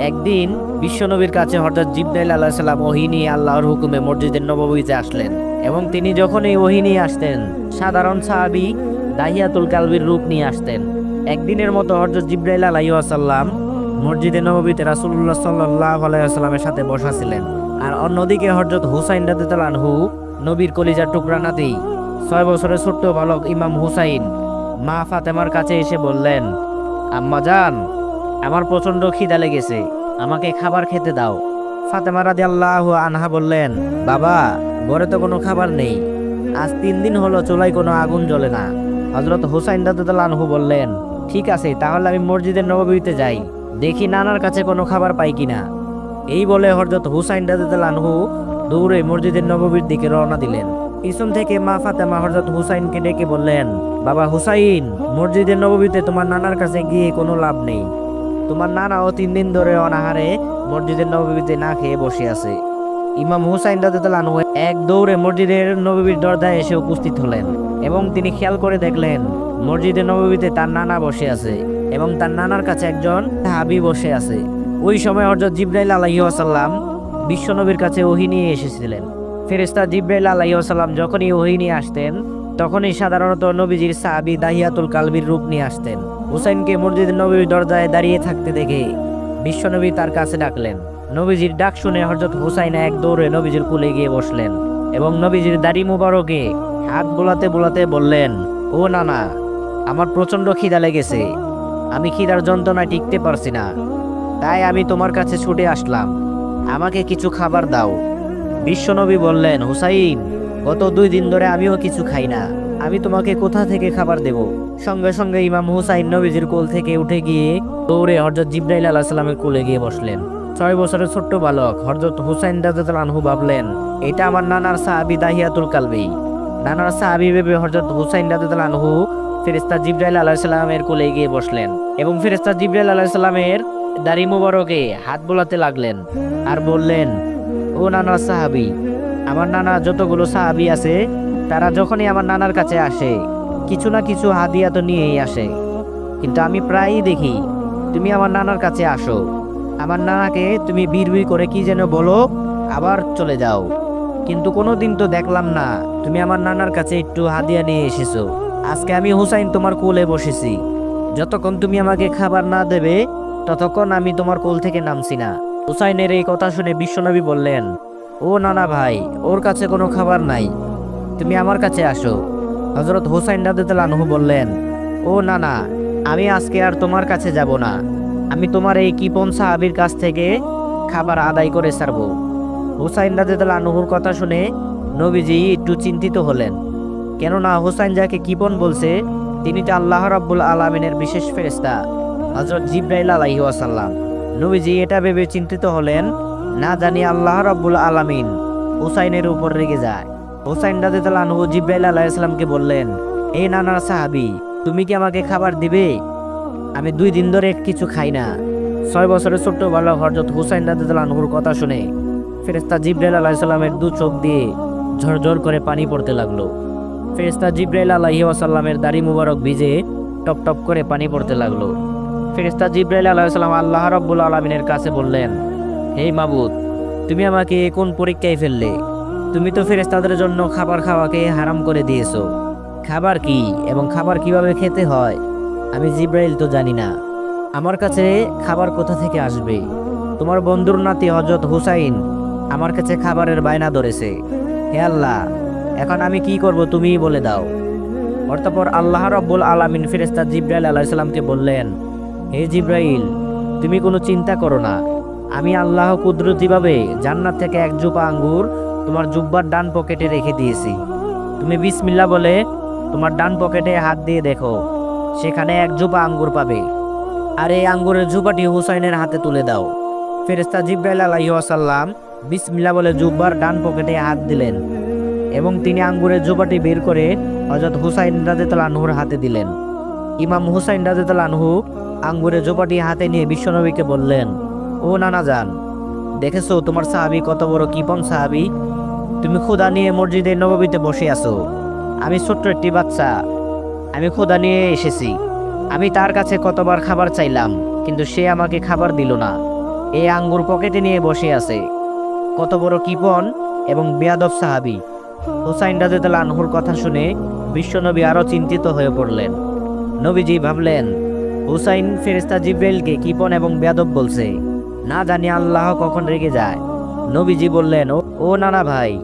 একদিন বিশ্বনবীর কাছে হঠাৎ জিব্রাইল আল্লাহ সাল্লাম ওহি নিয়ে আল্লাহর হুকুমে মসজিদের নববীতে আসলেন এবং তিনি যখন এই ওহি নিয়ে আসতেন, সাধারণ সাহাবি দাহিয়াতুল কালবির রূপ নিয়ে আসতেন। একদিনের মতো হজরত জিব্রাইল আলাহি আসাল্লাম মসজিদে নববীতে রাসুল্লাহ সাল্লাহ আলাইসাল্লামের সাথে বসা ছিলেন। আর অন্যদিকে হজরত হুসাইন রাদিতালানহু নবীর কলিজার টুকরা নাতি, ছয় বছরের ছোট্ট বালক ইমাম হুসাইন মা ফাতেমার কাছে এসে বললেন, আম্মা যান আমার প্রচণ্ড খিদা লেগেছে। আমাকে খাবার খেতে দাও। ফাতেমা রাদি আল্লাহ আনহা বললেন, বাবা, ঘরে তো কোনো খাবার নেই। আজ তিন দিন হলো চুলায় কোনো আগুন জ্বলে না। হজরত হুসাইন আনহু বললেন, ঠিক আছে, তাহলে আমি মসজিদের নববীতে যাই। দেখি নানার কাছে কোনো খাবার পাই কিনা। এই বলে হজরত হুসাইন আনহু দৌড়ে মসজিদের নববীর দিকে রওনা দিলেন। পিছন থেকে মা ফাতেমা হজরত হুসাইনকে ডেকে বললেন, বাবা হুসাইন, মসজিদের নববীতে তোমার নানার কাছে গিয়ে কোনো লাভ নেই। তোমার নানাও তিন দিন ধরে অনাহারে মসজিদের নববীতে না খেয়ে বসে আছে। ইমাম হুসাইন রাজু এক দৌড়ে মসজিদের নববীর দরজায় এসে উপস্থিত হলেন এবং তিনি খেয়াল করে দেখলেন মসজিদের নববীতে তার নানা বসে আছে এবং তার নানার কাছে একজন হাবি বসে আছে। ওই সময় হজরত জিব্রাইল আলাহি আসাল্লাম বিশ্বনবীর কাছে ওহি নিয়ে এসেছিলেন। ফেরেস্তা জিব্রাইল আলাহি আসাল্লাম যখনই ওহি নিয়ে আসতেন, তখনই সাধারণত নবীজির সাহাবি দাহিয়াতুল কালবির রূপ নিয়ে আসতেন। হুসাইনকে মসজিদ নবীর দরজায় দাঁড়িয়ে থাকতে দেখে বিশ্বনবী তার কাছে ডাকলেন। নবীজির ডাক শুনে হজরত হুসাইন এক দৌড়ে নবীজির কুলে গিয়ে বসলেন এবং নবীজির দাড়ি মুবারকে হাত বোলাতে বোলাতে বললেন, ও নানা, আমার প্রচণ্ড খিদা লেগেছে। আমি খিদার যন্ত্রণায় টিকতে পারছি না। তাই আমি তোমার কাছে ছুটে আসলাম। আমাকে কিছু খাবার দাও। বিশ্বনবী বললেন, হুসাইন, গত দুই দিন ধরে আমিও কিছু খাই না। আমি তোমাকে কোথা থেকে খাবার দেব? সঙ্গে সঙ্গে ইমাম হুসাইন নবীজির কোল থেকে উঠে গিয়ে দৌড়ে হরজত জিব্রাইল আলাহ সাল্লামের কোলে গিয়ে বসলেন। ছয় বছরের ছোট্ট বালক হরজত হুসাইন রাজু ভাবলেন, এটা আমার নানার সাহাবি দাহিয়াতুল কালবি। নানার সাহাবি ভেবে হরজত হুসাইন রাজু ফেরেস্তা জিব্রাইল আলাহ সাল্লামের কোলে গিয়ে বসলেন এবং ফেরেস্তা জিব্রাইল আলাহ সাল্লামের দাড়ি মুবারকে হাত বোলাতে লাগলেন আর বললেন, ও নানার সাহাবি, আমার নানা যতগুলো সাহাবি আছে তারা যখনই আমার নানার কাছে আসে, কিছু না কিছু হাদিয়া তো নিয়েই আসে। কিন্তু আমি প্রায়ই দেখি, তুমি আমার নানার কাছে আসো। আমার নানাকে তুমি বীর করে কি যেন বলো, আবার চলে যাও। কিন্তু কোনো দিন তো দেখলাম না, তুমি আমার নানার কাছে একটু হাদিয়া নিয়ে এসেছ। আজকে আমি হুসাইন তোমার কোলে বসেছি। যতক্ষণ তুমি আমাকে খাবার না দেবে, ততক্ষণ আমি তোমার কোল থেকে নামছি না। হুসাইনের এই কথা শুনে বিশ্বনবী বললেন, ও নানা ভাই, ওর কাছে কোনো খাবার নাই। তুমি আমার কাছে আসো। হজরত হুসাইন রাদুল্লাহু বললেন, ও না না আমি আজকে আর তোমার কাছে যাব না। আমি তোমার এই কিপন সাহাবির কাছ থেকে খাবার আদায় করে সারব হুসাইন রাদুল্লাহুর কথা শুনে নবীজি একটু চিন্তিত হলেন। কেননা হুসাইন যাকে কিপন বলছে, তিনি তো আল্লাহ রাব্বুল আলমিনের বিশেষ ফেরেস্তা হজরত জিব্রাইল আলাইহি ওয়াসাল্লাম। নবীজি এটা ভেবে চিন্তিত হলেন, না জানি আল্লাহ রাব্বুল আলামিন হুসাইনের উপর রেগে যায়। হুসাইন রাদিয়াল্লাহু আনহু জিব্রাইল আলাইহিসসালামকে বললেন এই নানার সাহাবি, তুমি কি আমাকে খাবার দিবে? আমি দুই দিন ধরে কিছু খাই না। ছয় বছরের ছোট্ট বালক হজরত হুসাইন রাদিয়াল্লাহু আনহুর কথা শুনে ফেরেস্তা জিব্রাইল আলাইহিসসালামের দু চোখ দিয়ে ঝরঝর করে পানি পড়তে লাগল। ফেরেস্তা জিব্রাইল আলাইহি ওয়াসাল্লামের দাড়ি মুবারক ভিজে টপ টপ করে পানি পড়তে লাগল। ফেরেস্তা জিব্রাইল আলাইহিসসালাম আল্লাহ রাব্বুল আলামিনের কাছে বললেন, হে মাবুদ, তুমি আমাকে কোন পরীক্ষায় ফেললে? তুমি তো ফেরেস্তাদের জন্য খাবার খাওয়াকে হারাম করে দিয়েছ। খাবার কি এবং খাবার কীভাবে খেতে হয়? আমি জিব্রাইল তো জানি না। আমার কাছে খাবার কোথা থেকে আসবে? তোমার বন্ধুর নাতি হজরত হুসাইন আমার কাছে খাবারের বায়না ধরেছে। হে আল্লাহ, এখন আমি কি করব তুমিই বলে দাও। অর্থাপর আল্লাহ রব্বুল আলামিন ফেরেস্তা জিব্রাইল আলাইসাল্লামকে বললেন, হে জিব্রাইল, তুমি কোনো চিন্তা করো না। আমি আল্লাহ কুদরতিভাবে জান্নাত থেকে এক জুপা আঙ্গুর তোমার জুব্বার ডান পকেটে রেখে দিয়েছি। তুমি বিসমিল্লা বলে তোমার ডান পকেটে হাত দিয়ে দেখো, সেখানে এক জুপা আঙ্গুর পাবে। আর এই আঙ্গুরের জুপাটি হুসাইনের হাতে তুলে দাও। ফেরেস্তা জিব্রাইল আলাইহি আসাল্লাম বিসমিল্লা বলে জুব্বার ডান পকেটে হাত দিলেন এবং তিনি আঙ্গুরের জুবাটি বের করে হজরত হুসাইন রাজেতাল আনহুর হাতে দিলেন। ইমাম হুসাইন রাজেতাল আনহু আঙ্গুরের জুবাটি হাতে নিয়ে বিশ্বনবীকে বললেন, ও নানা যান দেখেছ তোমার সাহাবি কত বড় কিপন সাহাবি? তুমি ক্ষুদা নিয়ে মসজিদে নববীতে বসে আছো। আমি ছোট্ট একটি বাচ্চা। আমি ক্ষুদা নিয়ে এসেছি। আমি তার কাছে কতবার খাবার চাইলাম, কিন্তু সে আমাকে খাবার দিল না। এই আঙ্গুর পকেটে নিয়ে বসে আছে। কত বড় কিপন এবং বেয়াদব সাহাবি। হুসাইন রাজুদুল্লাহ আনহুর কথা শুনে বিশ্বনবী আরও চিন্তিত হয়ে পড়লেন। নবীজি ভাবলেন, হুসাইন ফেরিস্তা জিব্রাইলকে কিপন এবং বেয়াদব বলছে। না জানি আল্লাহ কখন রেগে যায়। নবীজি বললেন, "ও- নানা ভাই,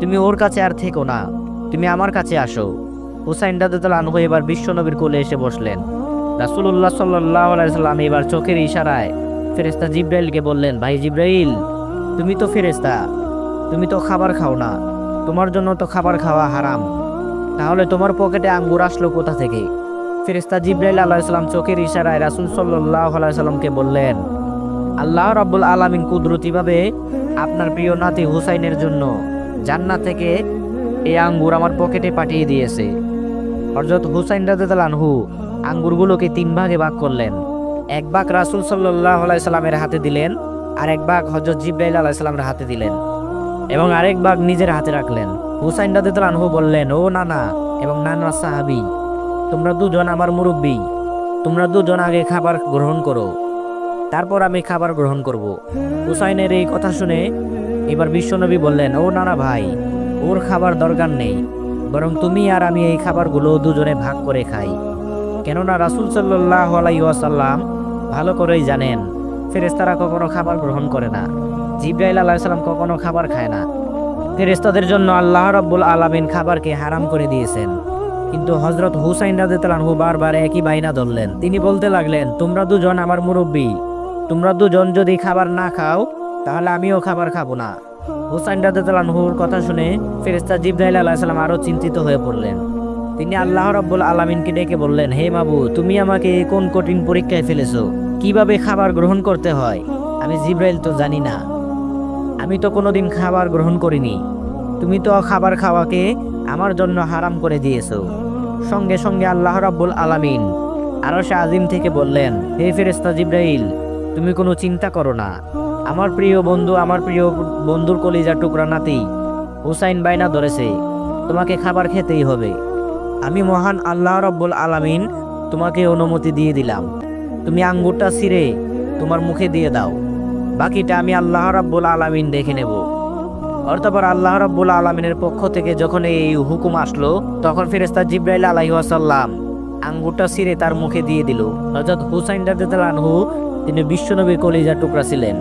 তুমি ওর কাছে আর থেকো না, তুমি আমার কাছে আসো। হুসাইন রাজুদুল্লাহ আনহু এবার বিশ্বনবীর কোলে এসে বসলেন। রাসুল্লাহ সাল্লাহ সাল্লাম এবার চোখের ইশারায় ফেরেস্তা জিব্রাইলকে বললেন, ভাই জিব্রাইল, তুমি তো ফেরেস্তা তুমি তো খাবার খাও না, তোমার জন্য তো খাবার খাওয়া হারাম। তাহলে তোমার পকেটে আঙ্গুর আসলো কোথা থেকে? ফেরেস্তা জিব্রাইল আলাইসাল্লাম চোখের ইশারায় রাসুল সাল্লাহ আলাইসাল্লামকে বললেন আল্লাহ রাব্বুল আলামিন কুদরতিভাবে আপনার প্রিয় নাতি হুসাইনের জন্য জান্নাত থেকে এই আঙ্গুর আমার পকেটে পাঠিয়ে দিয়েছে। হরজত হুসাইন আনহু আঙ্গুরগুলোকে তিন ভাগে ভাগ করলেন। এক ভাগ রাসুল সাল্লাহ আলাইসাল্লামের হাতে দিলেন, আর এক ভাগ হজরত জিব্রাইল আলাইসাল্লামের হাতে দিলেন এবং আরেক ভাগ নিজের হাতে রাখলেন। হুসাইন আনহু বললেন, ও নানা এবং নানা সাহাবি, তোমরা দুজন আমার মুরব্বী, তোমরা দুজন আগে খাবার গ্রহণ করো। তারপর আমি খাবার গ্রহণ করব। হুসাইনের এই কথা শুনে এবার বিশ্বনবী বললেন, ও নানা ভাই, ওর খাবার দরকার নেই, বরং তুমি আর আমি এই খাবারগুলো দুজনে ভাগ করে খাই। কেননা রাসুল সাল্লাহ আলাইসাল্লাম ভালো করেই জানেন ফেরেস্তারা কখনো খাবার গ্রহণ করে না। জিব্রাইল আলাহ সাল্লাম কখনো খাবার খায় না। ফেরেস্তাদের জন্য আল্লাহ রব্বুল আলামিন খাবারকে হারাম করে দিয়েছেন। কিন্তু হজরত হুসাইন রাজু বারবার একই বাইনা ধরলেন। তিনি বলতে লাগলেন, তোমরা দুজন আমার মুরব্বী তোমরা দুজন যদি খাবার না খাও, তাহলে আমিও খাবার খাব না। হুসাইন রাজুর কথা শুনে ফেরেস্তা জিব্রাইল আলাহিসাল্লাম আরও চিন্তিত হয়ে পড়লেন। তিনি আল্লাহ রব্বুল আলামিনকে ডেকে বললেন, হে বাবু তুমি আমাকে কোন কঠিন পরীক্ষায় ফেলেছো? কীভাবে খাবার গ্রহণ করতে হয়? আমি জিব্রাইল তো জানি না। আমি তো কোনোদিন খাবার গ্রহণ করিনি। তুমি তো খাবার খাওয়াকে আমার জন্য হারাম করে দিয়েছ। সঙ্গে সঙ্গে আল্লাহ রাব্বুল আলামিন আরও সে আজিম থেকে বললেন, হে ফেরেস্তা জিব্রাইল তুমি কোনো চিন্তা করো না। আমার প্রিয় বন্ধু, আমার প্রিয় বন্ধুর কলিজা টুকরা নাতি, হুসাইন বাইনা ধরেছে। তোমাকে খাবার খেতেই হবে। আমি মহান আল্লাহ রব্বুল আলামিন তোমাকে অনুমতি দিয়ে দিলাম। তুমি আঙ্গুরটা ছিঁড়ে তোমার মুখে দিয়ে দাও। বাকিটা আমি আল্লাহ রাব্বুল আলামিন দেখে নেব। অর্থাৎ আল্লাহ রাব্বুল আলামিনের পক্ষ থেকে যখন এই হুকুম আসলো, তখন ফেরেস্তা জিব্রাইল আলাইহি ওয়াসাল্লাম আঙ্গুরটা ছিঁড়ে তার মুখে দিয়ে দিল। অর্থাৎ হুসাইন আনহু তিনি বিশ্বনবীর কলিজার টুকরা ছিলেন।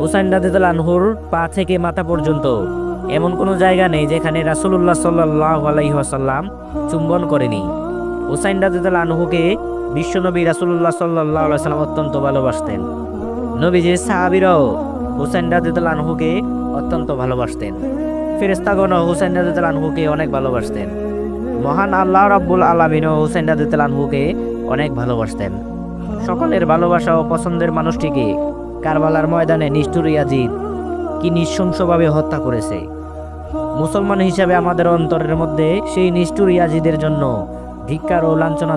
হুসাইন রাদিয়াল্লাহু আনহুর পা থেকে মাথা পর্যন্ত। এমন কোনো জায়গা নেই যেখানে রাসূলুল্লাহ সাল্লাল্লাহু আলাইহি ওয়াসাল্লাম চুম্বন করেনি। হুসাইন রাদিয়াল্লাহু আনহুকে বিশ্বনবী রাসূলুল্লাহ সাল্লাল্লাহু আলাইহি ওয়াসাল্লাম অত্যন্ত ভালোবাসতেন। নবীজির সাহাবিরাও হুসাইন রাদিয়াল্লাহু আনহুকে অত্যন্ত ভালোবাসতেন। ফেরেস্তাগণ হুসাইন রাদিয়াল্লাহু আনহুকে অনেক ভালোবাসতেন। মহান আল্লাহ রাব্বুল আলামিনও হুসাইন রাদিয়াল্লাহু আনহুকে অনেক ভালোবাসতেন। সকলের ভালোবাসা ও পছন্দের মানুষটিকে কারবালার ময়দানে নিষ্ঠুর ইয়াজিদ কি নিঃশংসভাবে হত্যা করেছে। মুসলমান হিসাবে আমাদের অন্তরের মধ্যে সেই নিষ্ঠুর ইয়াজিদের জন্য ধিক্কার ও লাঞ্ছনা